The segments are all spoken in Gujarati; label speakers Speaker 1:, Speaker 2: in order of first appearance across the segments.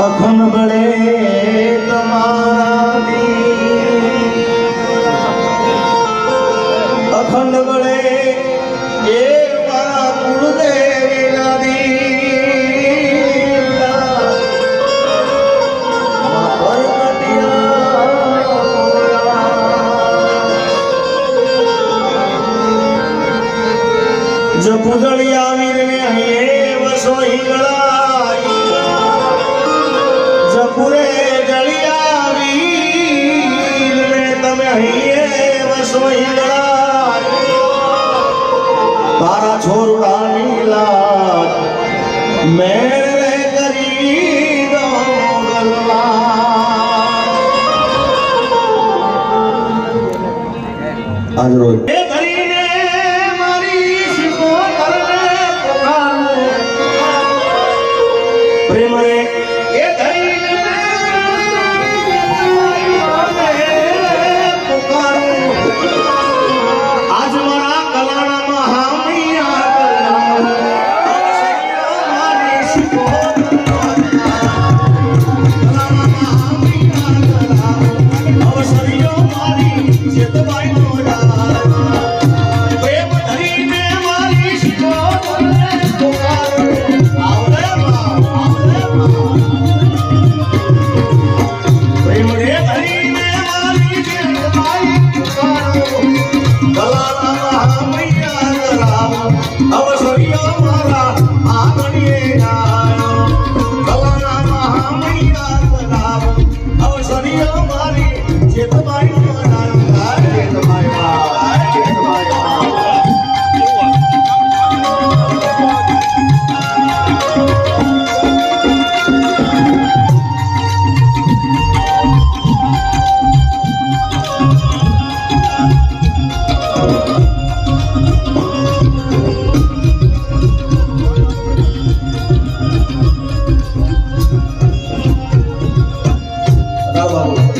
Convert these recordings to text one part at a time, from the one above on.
Speaker 1: અખન बड़े તમારી અખંડ બળે એ મારા ગુરુદેવી જો પૂજળી આવીને અહીં વસો હિંગળા મહિલા તારા છોરડાની લાજ મેં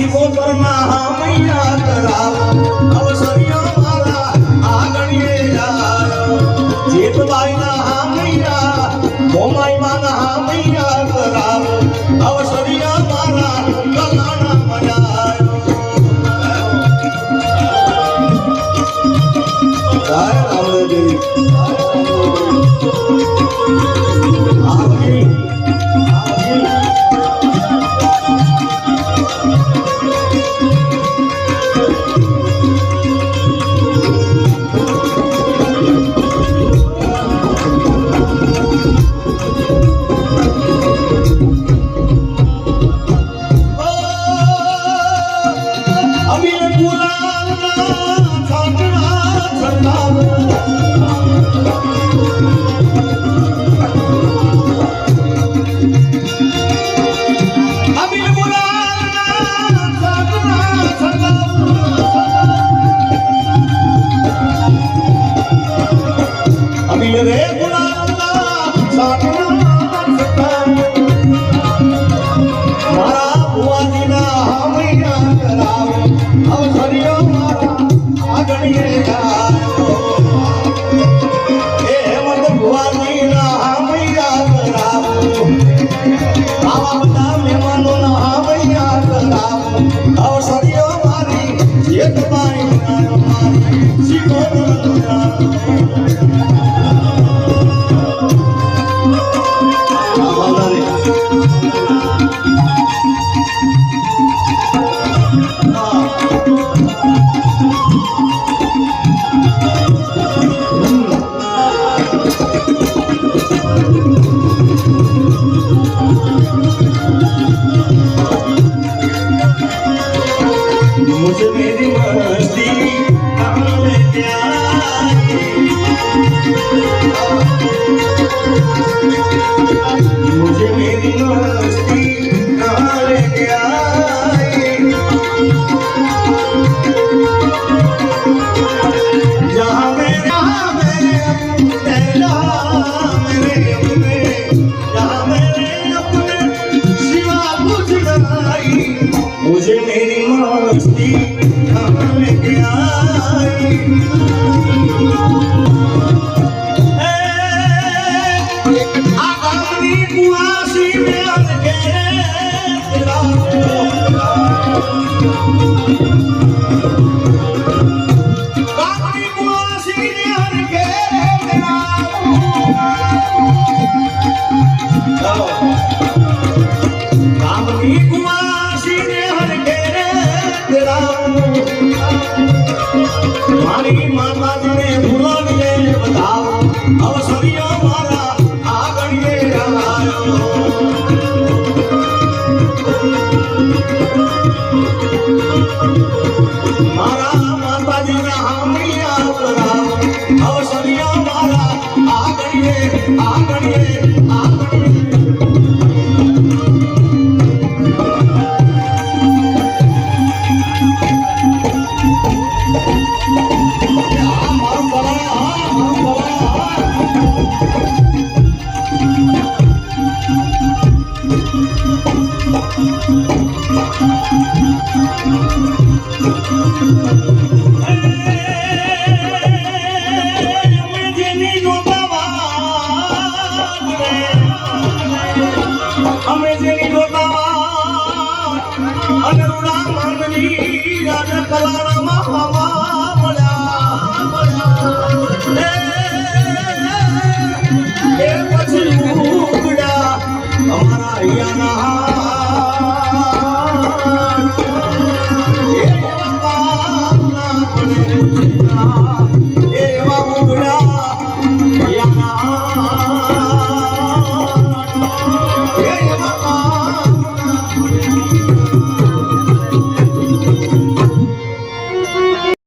Speaker 1: શિવો પરમા મૈયા તરાવો અવસર્યો મારા આગણીએ યાર. જેતબાઈ ના હા મૈયા મોમાઈ માં ના હા મૈયા તરાવો અવસર્યો મારા કલાણા મયારો ગાય Ramdev I'm gonna get it. Thank you. ஆகவே ஆகவே.